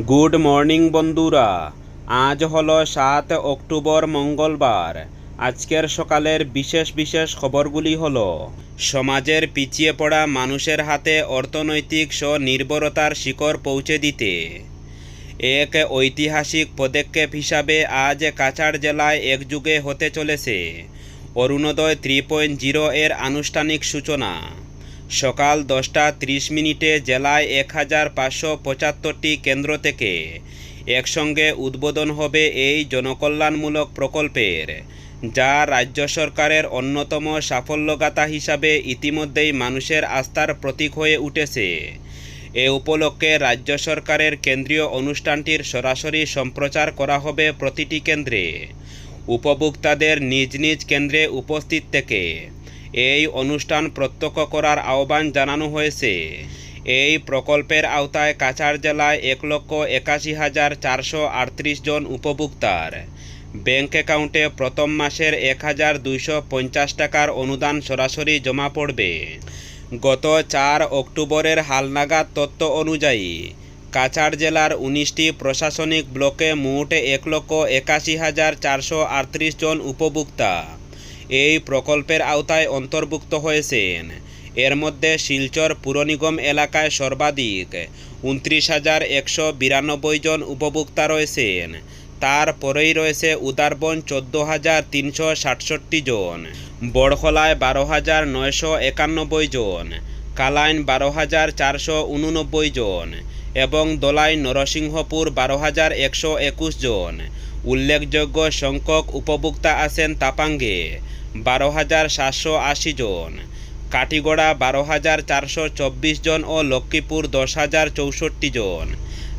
Good morning বন্ধুরা। আজ হলো সাত অক্টোবর, মঙ্গলবার। আজকের সকালের বিশেষ বিশেষ খবরগুলি হলো, সমাজের পিছিয়ে পড়া মানুষের হাতে অর্থনৈতিক স্বনির্ভরতার শিকড় পৌঁছে দিতে। এক ঐতিহাসিক পদক্ষেপ হিসাবে আজ কাছাড় জেলায় একযুগে হতে চলেছে। অরুণোদয় থ্রি পয়েন্ট জিরো এর আনুষ্ঠানিক সূচনা। সকাল দশটা ত্রিশ মিনিটে জেলায় এক হাজার পাঁচশো পঁচাত্তরটি কেন্দ্র থেকে একসঙ্গে উদ্বোধন হবে এই জনকল্যাণমূলক প্রকল্পের, যা রাজ্য সরকারের অন্যতম সাফল্যগাথা হিসাবে ইতিমধ্যেই মানুষের আস্থার প্রতীক হয়ে উঠেছে। এ উপলক্ষে রাজ্য সরকারের কেন্দ্রীয় অনুষ্ঠানটির সরাসরি সম্প্রচার করা হবে প্রতিটি কেন্দ্রে। উপভোক্তাদের নিজ নিজ কেন্দ্রে উপস্থিত থেকে এই অনুষ্ঠান প্রত্যক্ষ করার আহ্বান জানানো হয়েছে। এই প্রকল্পের আওতায় কাছাড় জেলায় এক লক্ষ একাশি হাজার চারশো আটত্রিশ জন উপভোক্তার। ব্যাংক অ্যাকাউন্টে প্রথম মাসের এক হাজার দুইশো পঞ্চাশ টাকার অনুদান সরাসরি জমা পড়বে। গত চার অক্টোবরের হালনাগাদ তথ্য অনুযায়ী, কাছাড় জেলার উনিশটি প্রশাসনিক ব্লকে মোট এক লক্ষ একাশি হাজার চারশো আটত্রিশ জন উপভোক্তা। এই প্রকল্পের আওতায় অন্তর্ভুক্ত হয়েছেন। এর মধ্যে শিলচর পুর নিগম এলাকায় সর্বাধিক উনত্রিশ হাজার একশো বিরানব্বই জন উপভোক্তা রয়েছেন। তারপরেই রয়েছে উদারবন চোদ্দ হাজার তিনশো সাতষট্টি জন, বড়খলায় বারো হাজার নয়শো একানব্বই জন, কালাইন বারো হাজার চারশো উননব্বই জন এবং দোলাই নরসিংহপুর বারো হাজার একশো একুশ জন। উল্লেখযোগ্য সংখ্যক উপভোক্তা আছেন তাপাঙ্গে। বারো হাজার সাতশো আশি জন। কাটিগড়া বারো হাজার চারশো চব্বিশ জন ও লক্ষ্মীপুর দশ হাজার চৌষট্টি জন।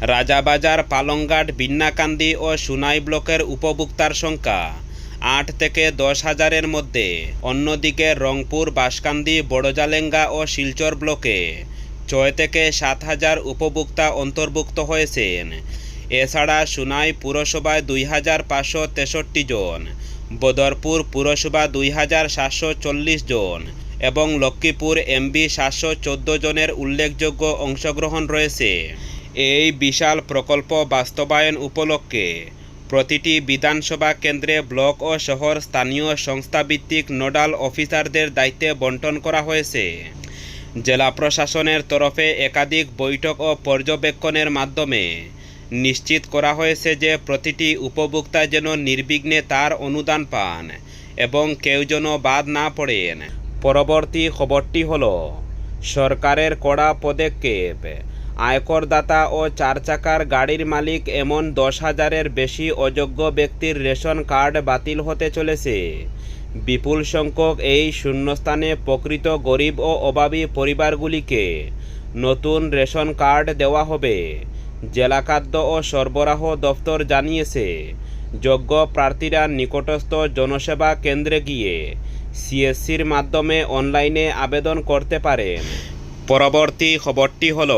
রাজাবাজার, পালংঘাট বিন্নাকান্দি ও সুনাই ব্লকের উপভোক্তার সংখ্যা আট থেকে দশ হাজারের মধ্যে। অন্যদিকে রংপুর বাঁশকান্দি বড়জালেঙ্গা ও শিলচর ব্লকে ছয় থেকে সাত হাজার উপভোক্তা অন্তর্ভুক্ত হয়েছেন। এছাড়া সুনাই পুরসভায় দুই হাজার পাঁচশো তেষট্টি জন। বদরপুর পুরসভা দুই হাজার সাতশো চল্লিশ জন এবং লক্ষ্মীপুর এমবি সাতশো চোদ্দ জনের উল্লেখযোগ্য অংশগ্রহণ রয়েছে। এই বিশাল প্রকল্প বাস্তবায়ন উপলক্ষে প্রতিটি বিধানসভা কেন্দ্রে ব্লক ও শহর স্থানীয় সংস্থাভিত্তিক নোডাল অফিসারদের দায়িত্বে বন্টন করা হয়েছে। জেলা প্রশাসনের তরফে একাধিক বৈঠক ও পর্যবেক্ষণের মাধ্যমে নিশ্চিত করা হয়েছে যে প্রতিটি উপভোক্তা যেন নির্বিঘ্নে তার অনুদান পান এবং কেউ যেন বাদ না পড়েন। পরবর্তী খবরটি হল, সরকারের কড়া পদক্ষেপ। আয়করদাতা ও চার চাকার গাড়ির মালিক এমন দশ হাজারের বেশি অযোগ্য ব্যক্তির রেশন কার্ড বাতিল হতে চলেছে। বিপুল সংখ্যক এই শূন্যস্থানে প্রকৃত গরিব ও অভাবী পরিবারগুলিকে নতুন রেশন কার্ড দেওয়া হবে। জেলা খাদ্য ও সরবরাহ দফতর জানিয়েছে, যোগ্য প্রার্থীরা নিকটস্থ জনসেবা কেন্দ্রে গিয়ে সিএসসির মাধ্যমে অনলাইনে আবেদন করতে পারেন। পরবর্তী খবরটি হল,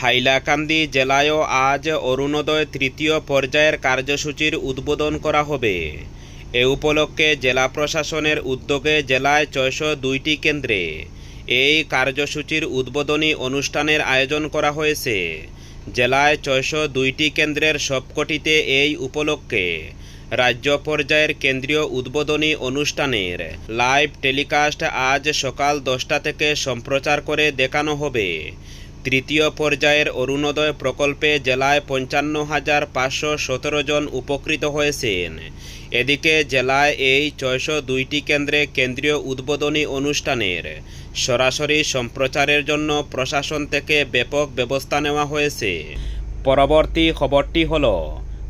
হাইলাকান্দি জেলায়ও আজ অরুণোদয় তৃতীয় পর্যায়ের কার্যসূচির উদ্বোধন করা হবে। এ উপলক্ষে জেলা প্রশাসনের উদ্যোগে জেলায় ছয়শো দুইটি কেন্দ্রে এই কার্যসূচির উদ্বোধনী অনুষ্ঠানের আয়োজন করা হয়েছে। জেলায় ছয়শো দুইটি কেন্দ্রের সবকটিতে এই উপলক্ষে রাজ্য পর্যায়ের কেন্দ্রীয় উদ্বোধনী অনুষ্ঠানের লাইভ টেলিকাস্ট আজ সকাল দশটা থেকে সম্প্রচার করে দেখানো হবে। তৃতীয় পর্যায়ের অরুণোদয় প্রকল্পে জেলায় পঞ্চান্ন হাজার পাঁচশো সতেরো জন উপকৃত হয়েছেন। এদিকে জেলায় এই ছয়শো দুইটি কেন্দ্রে কেন্দ্রীয় উদ্বোধনী অনুষ্ঠানের সরাসরি সম্প্রচারের জন্য প্রশাসন থেকে ব্যাপক ব্যবস্থা নেওয়া হয়েছে। পরবর্তী খবরটি হল,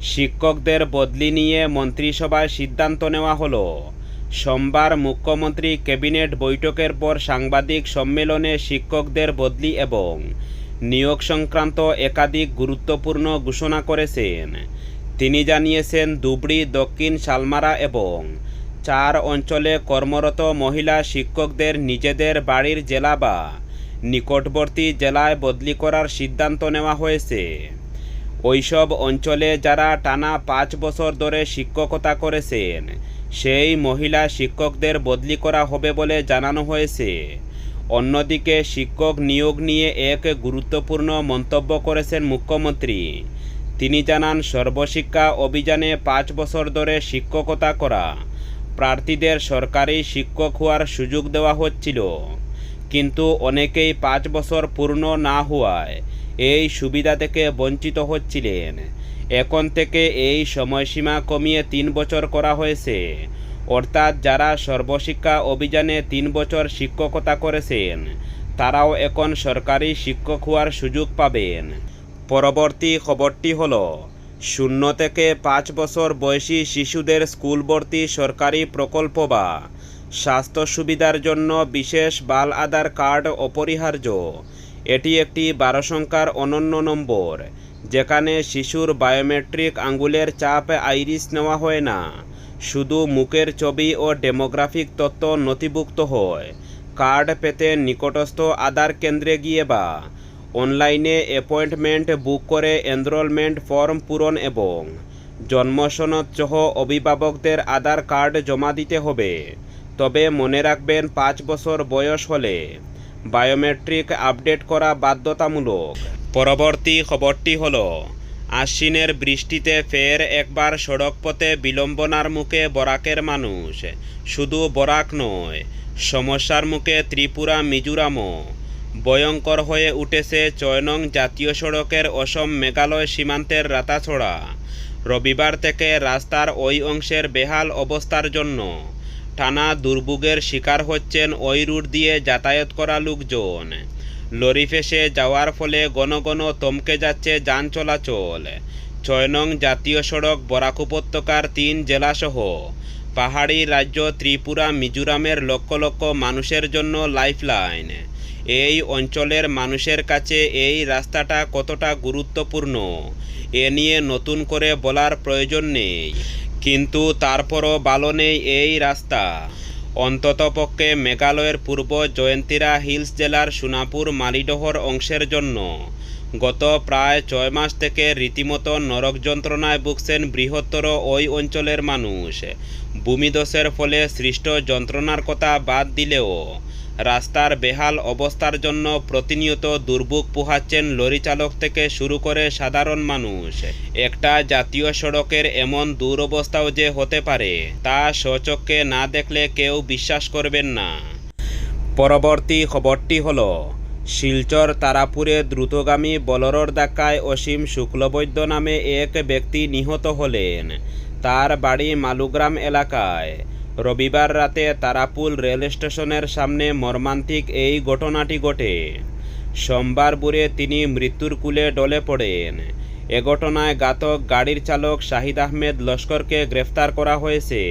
শিক্ষকদের বদলি নিয়ে মন্ত্রিসভায় সিদ্ধান্ত নেওয়া হলো। সোমবার মুখ্যমন্ত্রী ক্যাবিনেট বৈঠকের পর সাংবাদিক সম্মেলনে শিক্ষকদের বদলি এবং নিয়োগ সংক্রান্ত একাধিক গুরুত্বপূর্ণ ঘোষণা করেছেন। তিনি জানিয়েছেন, ধুবড়ি, দক্ষিণ শালমারা এবং চার অঞ্চলে কর্মরত মহিলা শিক্ষকদের নিজেদের বাড়ির জেলা বা নিকটবর্তী জেলায় বদলি করার সিদ্ধান্ত নেওয়া হয়েছে। ওইসব অঞ্চলে যারা টানা পাঁচ বছর ধরে শিক্ষকতা করেছেন সেই মহিলা শিক্ষকদের বদলি করা হবে বলে জানানো হয়েছে। অন্যদিকে শিক্ষক নিয়োগ নিয়ে এক গুরুত্বপূর্ণ মন্তব্য করেছেন মুখ্যমন্ত্রী। তিনি জানান, সর্বশিক্ষা অভিযানে পাঁচ বছর ধরে শিক্ষকতা করা। প্রার্থীদের সরকারি শিক্ষক হওয়ার সুযোগ দেওয়া হচ্ছিল। কিন্তু অনেকেই পাঁচ বছর পূর্ণ না হওয়ায় এই সুবিধা থেকে বঞ্চিত হচ্ছিলেন। এখন থেকে এই সময়সীমা কমিয়ে তিন বছর করা হয়েছে। অর্থাৎ যারা সর্বশিক্ষা অভিযানে তিন বছর শিক্ষকতা করেছেন, তারাও এখন সরকারি শিক্ষক হওয়ার সুযোগ পাবেন। পরবর্তী খবরটি হল, শূন্য থেকে পাঁচ বছর বয়সী শিশুদের স্কুল ভর্তি সরকারি প্রকল্প বা স্বাস্থ্য সুবিধার জন্য বিশেষ বাল আধার কার্ড অপরিহার্য। এটি একটি বারো সংখ্যার অনন্য নম্বর। যেখানে শিশুর বায়োমেট্রিক আঙ্গুলের চাপ আইরিস নেওয়া হয় না। শুধু মুখের ছবি ও ডেমোগ্রাফিক তথ্য নথিভুক্ত হয়। কার্ড পেতে নিকটস্থ আধার কেন্দ্রে গিয়ে বা অনলাইনে অ্যাপয়েন্টমেন্ট বুক করে এনরোলমেন্ট ফর্ম পূরণ এবং জন্মসনদ সহ অভিভাবকদের আধার কার্ড জমা দিতে হবে। তবে মনে রাখবেন, পাঁচ বছর বয়স হলে বায়োমেট্রিক আপডেট করা বাধ্যতামূলক। পরবর্তী খবরটি হল, আশ্বিনের বৃষ্টিতে ফের একবার সড়কপথে বিলম্বনার মুখে বরাকের মানুষ। শুধু বরাক নয়, সমস্যার মুখে ত্রিপুরা, মিজোরামও। ভয়ঙ্কর হয়ে উঠেছে চয়নং জাতীয় সড়কের অসম মেঘালয় সীমান্তের রাতাছড়া। রবিবার থেকে রাস্তার ওই অংশের বেহাল অবস্থার জন্য টানা দুর্ভোগের শিকার হচ্ছেন ওই রুট দিয়ে যাতায়াত করা লোকজন। লরি ফেসে যাওয়ার ফলে ঘন ঘন থমকে যাচ্ছে যান চলাচল। ছয় নং জাতীয় সড়ক, বরাক উপত্যকার তিন জেলাসহ। পাহাড়ি রাজ্য ত্রিপুরা, মিজোরামের লক্ষ লক্ষ মানুষের জন্য লাইফলাইন। এই অঞ্চলের মানুষের কাছে এই রাস্তাটা কতটা গুরুত্বপূর্ণ, এ নিয়ে নতুন করে বলার প্রয়োজন নেই। কিন্তু তারপরও ভালো নেই এই রাস্তা। অন্ততপক্ষে মেঘালয়ের পূর্ব জয়ন্তীরা হিলস জেলার সোনাপুর মালিডহর অংশের জন্য। গত প্রায় ছয় মাস থেকে রীতিমতো নরক যন্ত্রণায় ভুগছেন বৃহত্তর ওই অঞ্চলের মানুষ। ভূমিদোষের ফলে সৃষ্ট যন্ত্রণার কথা বাদ দিলেও রাস্তার বেহাল অবস্থার জন্য প্রতিনিয়ত দুর্ভোগ পোহাচ্ছেন লরি চালক থেকে শুরু করে সাধারণ মানুষ। একটা জাতীয় সড়কের এমন দুরবস্থাও যে হতে পারে, তা স্বচক্ষে না দেখলে কেউ বিশ্বাস করবেন না। পরবর্তী খবরটি হলো, শিলচর তারাপুরে দ্রুতগামী বলরর ধাক্কায় অসীম শুক্লবৈদ্য নামে এক ব্যক্তি নিহত হলেন। তার বাড়ি মালুগ্রাম এলাকায়। রবিবার রাতে তারাপুল রেল স্টেশনের সামনে মর্মান্তিক এই ঘটনাটি ঘটে। সোমবার ভোরে তিনি মৃত্যুর কুলে ডলে পড়েন। এ ঘটনায় ঘাতক গাড়ির চালক শাহিদ আহমেদ লস্করকে গ্রেফতার করা হয়েছে।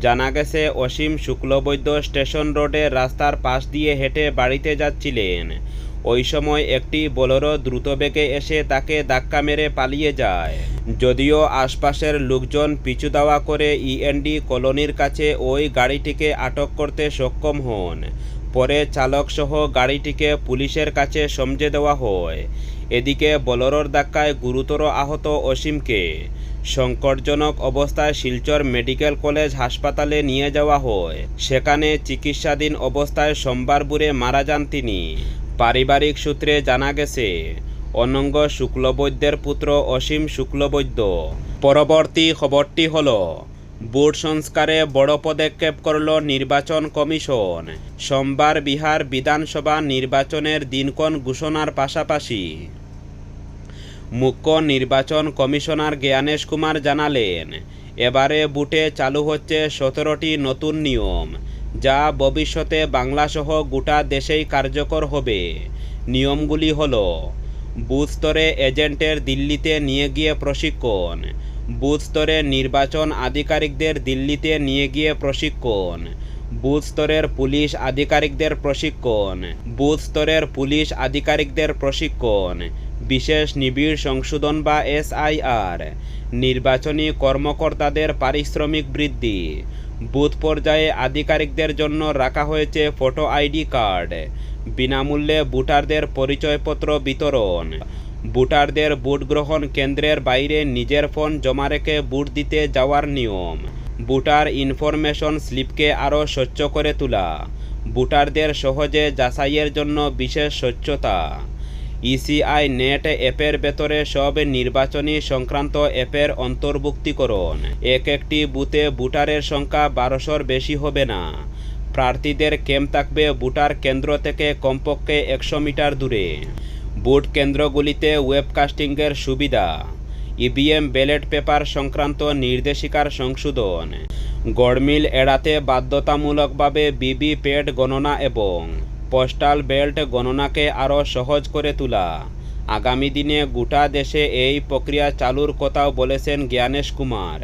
জানা গেছে, অসীম শুক্লবৈদ্য স্টেশন রোডে রাস্তার পাশ দিয়ে হেঁটে বাড়িতে যাচ্ছিলেন। ওই সময় একটি বোলেরো দ্রুতবেগে এসে তাকে ধাক্কা মেরে পালিয়ে যায়। যদিও আশপাশের লোকজন পিছু দাওয়া করে ইএনডি কলোনির কাছে ওই গাড়িটিকে আটক করতে সক্ষম হন। পরে চালকসহ গাড়িটিকে পুলিশের কাছে সমঝে দেওয়া হয়। এদিকে বোলেরোর ধাক্কায় গুরুতর আহত অসীমকে সংকটজনক অবস্থায় শিলচর মেডিকেল কলেজ হাসপাতালে নিয়ে যাওয়া হয়। সেখানে চিকিৎসাধীন অবস্থায় সোমবার ভোরে মারা যান তিনি। পারিবারিক সূত্রে জানা গেছে, অনঙ্গ শুক্লবৈদ্যের পুত্র অসীম শুক্লবৈদ্য। পরবর্তী খবরটি হল বোর্ড সংস্কারে বড় পদক্ষেপ করল নির্বাচন কমিশন। সোমবার বিহার বিধানসভা নির্বাচনের দিনক্ষণ ঘোষণার পাশাপাশি মুখ্য নির্বাচন কমিশনার জ্ঞানেশ কুমার জানালেন, এবারে বুটে চালু হচ্ছে সতেরোটি নতুন নিয়ম। যা ভবিষ্যতে বাংলাসহ গোটা দেশেই কার্যকর হবে। নিয়মগুলি হল, বুথ স্তরে এজেন্টের দিল্লিতে নিয়ে গিয়ে প্রশিক্ষণ, বুথ স্তরে নির্বাচন আধিকারিকদের দিল্লিতে নিয়ে গিয়ে প্রশিক্ষণ, বুথ স্তরের পুলিশ আধিকারিকদের প্রশিক্ষণ, বুথ স্তরের পুলিশ আধিকারিকদের প্রশিক্ষণ বিশেষ নিবিড় সংশোধন বা এসআইআর। নির্বাচনী কর্মকর্তাদের পারিশ্রমিক বৃদ্ধি। বুথ পর্যায়ে আধিকারিকদের জন্য রাখা হয়েছে ফটো আইডি কার্ড। বিনামূল্যে ভোটারদের পরিচয়পত্র বিতরণ। ভোটারদের ভোট গ্রহণ কেন্দ্রের বাইরে নিজের ফোন জমা রেখে ভোট দিতে যাওয়ার নিয়ম। ভোটার ইনফরমেশন স্লিপকে আরও স্বচ্ছ করে তোলা। ভোটারদের সহজে যাচাইয়ের জন্য বিশেষ স্বচ্ছতা। ইসিআই নেট অ্যাপের ভেতরে সব নির্বাচনী সংক্রান্ত অ্যাপের অন্তর্ভুক্তিকরণ। এক একটি বুথে ভোটারের সংখ্যা বারোশোর বেশি হবে না। প্রার্থীদের ক্যাম্প থাকবে ভোটার কেন্দ্র থেকে কমপক্ষে একশো মিটার দূরে। ভোট কেন্দ্রগুলিতে ওয়েবকাস্টিংয়ের সুবিধা। ইভিএম ব্যালট পেপার সংক্রান্ত নির্দেশিকার সংশোধন। গড়মিল এড়াতে বাধ্যতামূলকভাবে বিবি প্যাড গণনা এবং পোস্টাল বেল্ট গণনাকে আরও সহজ করে তোলা। আগামী দিনে গোটা দেশে এই প্রক্রিয়া চালুর কথাও বলেছেন জ্ঞানেশ কুমার।